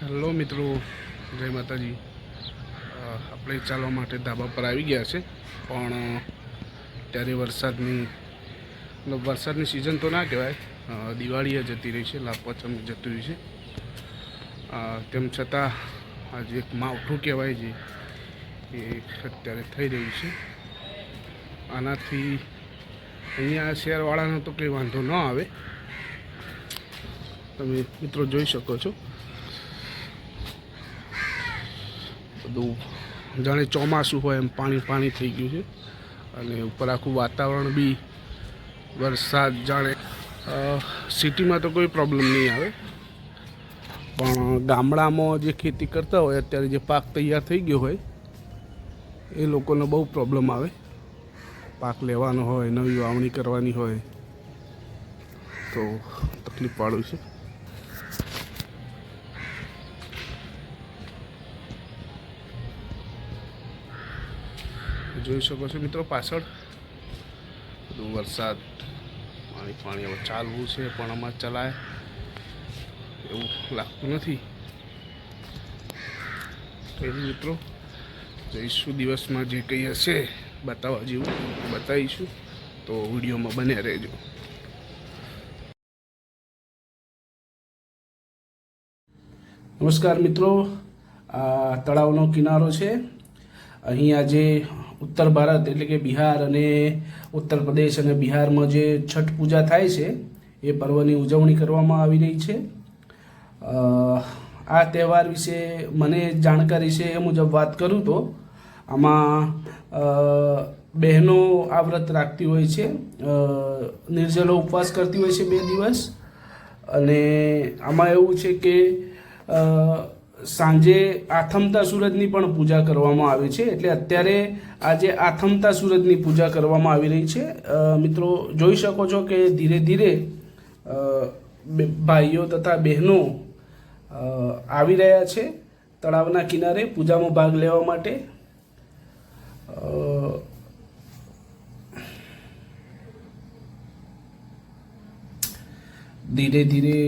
Hello મિત્રો, જય માતાજી. આપણે ચાલવા માટે ધાબા પર આવી ગયા છે, પણ ત્યારે વરસાદની, મતલબ વરસાદની સિઝન તો ના કહેવાય દિવાળી દિવાળીએ જતી રહી છે લાભપચમ જતી રહી છે. તેમ છતાં, આજે એક માવઠું કહેવાય છે એ અત્યારે થઈ રહ્યું છે. આનાથી, અહીંયા શેરવાળાનો તો કંઈ વાંધો ન આવે. તમે મિત્રો જોઈ શકો છો. બધું જાણે ચોમાસું હોય એમ પાણી પાણી થઈ ગયું છે. અને ઉપર આખું વાતાવરણ બી વરસાદ જાણે સિટીમાં તો કોઈ પ્રોબ્લેમ નહીં આવે. પણ ગામડામાં જે ખેતી કરતા હોય, અત્યારે જે પાક તૈયાર થઈ ગયો હોય, એ લોકોને બહુ પ્રોબ્લેમ આવે. પાક લેવાનો હોય, નવી વાવણી કરવાની હોય, તો તકલીફ પાડું છે. જોઈ શકો છો મિત્રો પાછળ. બધું વરસાદ, પાણી પાણી હવે ચાલવું છે, પણ આમાં ચલાય એવું લાગતું નથી. મિત્રો જઈશું દિવસમાં જે કંઈ હશે બતાવવા જેવું બતાવીશું. તો વિડીયોમાં બને રહેજો. નમસ્કાર મિત્રો. આ તળાવનો કિનારો છે. અહીં આજે ઉત્તર ભારત એટલે કે બિહાર અને ઉત્તર પ્રદેશ અને બિહારમાં જે છઠ પૂજા થાય છે, એ પર્વની ઉજવણી કરવામાં આવી રહી છે. આ તહેવાર વિશે મને જાણકારી છે એ મુજબ વાત કરું તો, આમાં બહેનો આ વ્રત રાખતી હોય છે નિર્જલો ઉપવાસ કરતી હોય છે બે દિવસ, અને આમાં એવું છે કે સાંજે આથમતા સૂરજની પણ પૂજા કરવામાં આવે છે. એટલે અત્યારે આજે આથમતા સૂરજની પૂજા કરવામાં આવી રહી છે. મિત્રો, જોઈ શકો છો કે ધીરે ધીરે ભાઈઓ તથા બહેનો આવી રહ્યા છે તળાવના કિનારે પૂજામાં ભાગ લેવા માટે. ધીરે ધીરે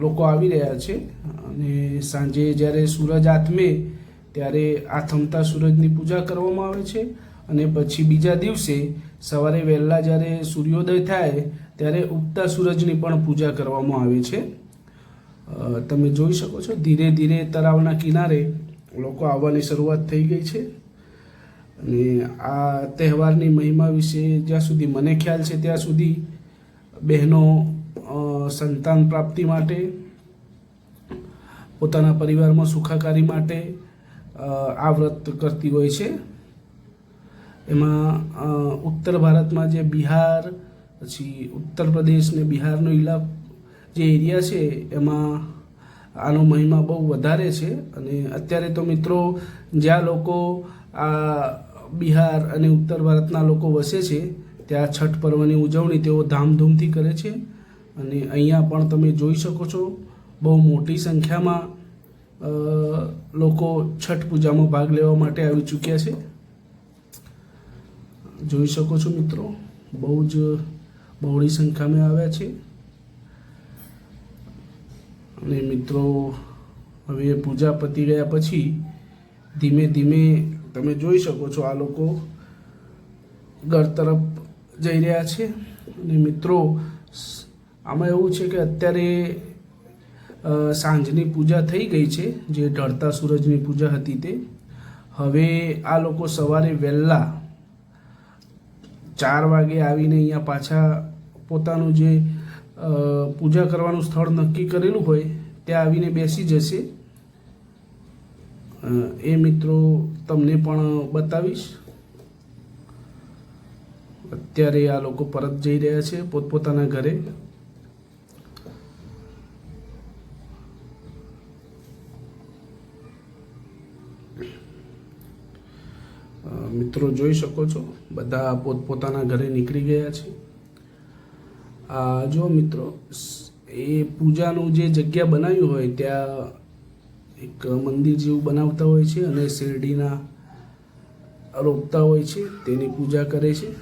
લોકો આવી રહ્યા છે. અને સાંજે જ્યારે સૂરજ આથમે, ત્યારે આથમતા સૂરજની પૂજા કરવામાં આવે છે. અને પછી બીજા દિવસે સવારે વહેલા જ્યારે સૂર્યોદય થાય, ત્યારે ઉગતા સૂરજની પણ પૂજા કરવામાં આવે છે. તમે જોઈ શકો છો, ધીરે ધીરે તળાવના કિનારે લોકો આવવાની શરૂઆત થઈ ગઈ છે. અને આ તહેવારની મહિમા વિશે જ્યાં સુધી મને ખ્યાલ છે, ત્યાં સુધી બહેનો સંતાન પ્રાપ્તિ માટે, પોતાના પરિવારમાં સુખાકારી માટે આ વ્રત કરતી હોય છે. એમાં ઉત્તર ભારતમાં જે બિહાર, પછી ઉત્તર પ્રદેશ ને બિહારનો ઇલાક જે એરિયા છે, એમાં આનો મહિમા બહુ વધારે છે. અને અત્યારે તો મિત્રો, જ્યાં લોકો આ બિહાર અને ઉત્તર ભારતના લોકો વસે છે, ત્યાં છઠ પર્વની ઉજવણી તેઓ ધામધૂમથી કરે છે. અને અહીંયા પણ તમે જોઈ શકો છો, બહુ મોટી સંખ્યામાં લોકો છઠ પૂજામાં ભાગ લેવા માટે આવી ચૂક્યા છે. જોઈ શકો છો મિત્રો, બહુ જ બહોળી સંખ્યામાં આવ્યા છે. અને મિત્રો, હવે પૂજા પતી ગયા પછી ધીમે ધીમે તમે જોઈ શકો છો આ લોકો ઘર તરફ જઈ રહ્યા છે. અને મિત્રો આમાં એવું છે કે અત્યારે સાંજની પૂજા થઈ ગઈ છે, જે ઢળતા સૂરજની પૂજા હતી તે. હવે આ લોકો સવારે વહેલા ચાર વાગે આવીને અહીંયા પાછા પોતાનું જે પૂજા કરવાનું સ્થળ નક્કી કરેલું હોય, ત્યાં આવીને બેસી જશે. એ મિત્રો તમને પણ બતાવીશ. અત્યારે આ લોકો પરત જઈ રહ્યા છે પોતપોતાના ઘરે. મિત્રો જોઈ શકો છો, બધા પોતપોતાના ઘરે નીકળી ગયા છે. આ જો મિત્રો, એ પૂજાનું જે જગ્યા બનાવ્યું હોય, ત્યાં એક મંદિર જેવું બનાવતા હોય છે અને શેરડીના રોપતા હોય છે, તેની પૂજા કરે છે.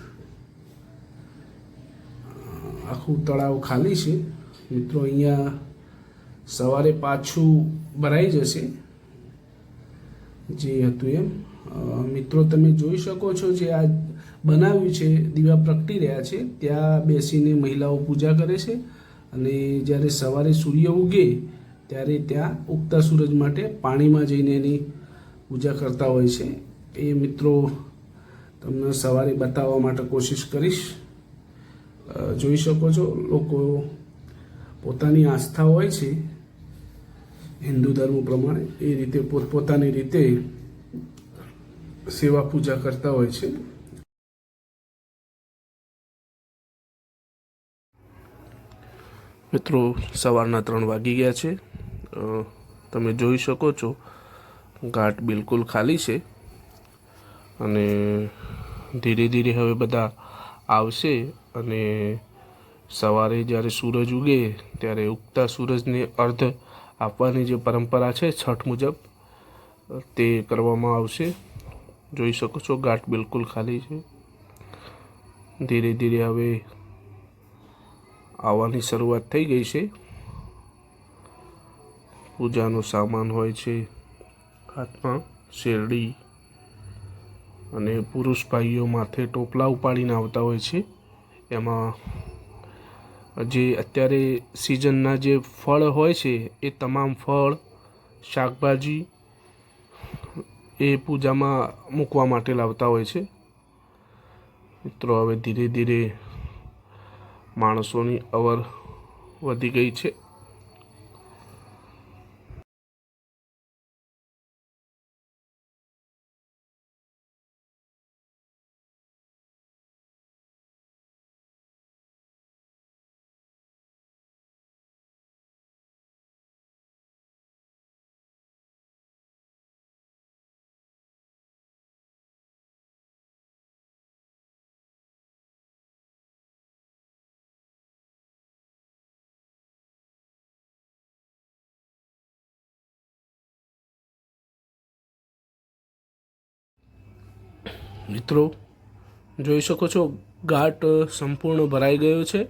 આખું તળાવ ખાલી છે. મિત્રો, અહીંયા સવારે પાછું ભરાઈ જશે. જે હતું એમ. મિત્રો, તમે જોઈ શકો છો જે આ બનાવ્યું છે, દીવા પ્રગટી રહ્યા છે. ત્યાં બેસીને મહિલાઓ પૂજા કરે છે અને જ્યારે સવારે સૂર્ય ઉગે, ત્યારે ત્યાં ઉગતા સૂરજ માટે પાણીમાં જઈને એની પૂજા કરતા હોય છે. એ મિત્રો, તમને સવારે બતાવવા માટે કોશિશ કરીશ. જોઈ શકો છો, લોકો પોતાની આસ્થા હોય છે, હિન્દુ ધર્મ પ્રમાણે એ રીતે પોતપોતાની રીતે સેવા પૂજા કરતા હોય છે. મિત્રો, સવારના ત્રણ વાગી ગયા છે. તમે જોઈ શકો છો, ઘાટ બિલકુલ ખાલી છે અને ધીરે ધીરે હવે બધા આવશે અને સવારે જ્યારે સૂરજ ઉગે ત્યારે ઉગતા સૂરજને અર્ધ આપવાની જે પરંપરા છે, છઠ મુજબ, તે કરવામાં આવશે. જોઈ શકો છો, ગાંઠ બિલકુલ ખાલી છે. ધીરે ધીરે હવે આવવાની શરૂઆત થઈ ગઈ છે. પૂજાનો સામાન હોય છે હાથમાં, શેરડી અને પુરુષ ભાઈઓ માથે ટોપલા ઉપાડીને આવતા હોય છે. એમાં જે અત્યારે સિઝનના જે ફળ હોય છે, એ તમામ ફળ, શાકભાજી એ પૂજામાં મૂકવા માટે લાવતા હોય છે. મિત્રો, હવે ધીરે ધીરે માણસોની અવર વધી ગઈ છે. મિત્રો, જોઈ શકો છો ઘાટ સંપૂર્ણ ભરાઈ ગયો છે.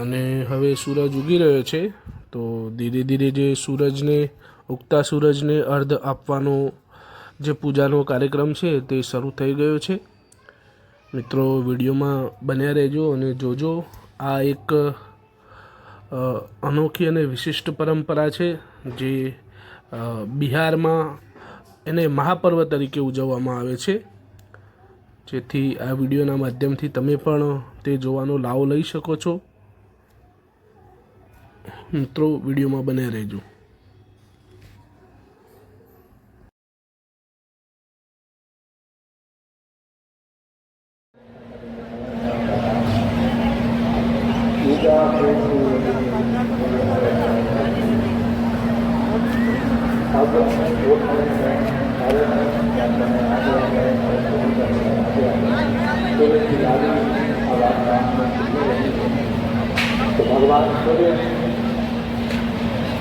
અને હવે સૂરજ ઉગી રહ્યો છે, તો ધીરે ધીરે જે સૂરજને, ઉગતા સૂરજને અર્ધ આપવાનો જે પૂજાનો કાર્યક્રમ છે, તે શરૂ થઈ ગયો છે. મિત્રો, વિડીયોમાં બન્યા રહેજો અને જોજો, આ એક અનોખી અને વિશિષ્ટ પરંપરા છે, જે બિહારમાં એને મહાપર્વ તરીકે ઉજવવામાં આવે છે. જેથી આ વિડીયોના માધ્યમથી તમે પણ તે જોવાનો લાવો લઈ શકો છો. મિત્રો, વિડીયોમાં બને રહેજો. तो भगवान सूर्य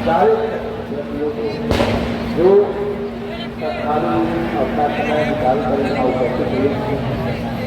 सारे व्यक्तियों को जो खाली अपना समय निकाल कर यहाँ उपस्थित हुए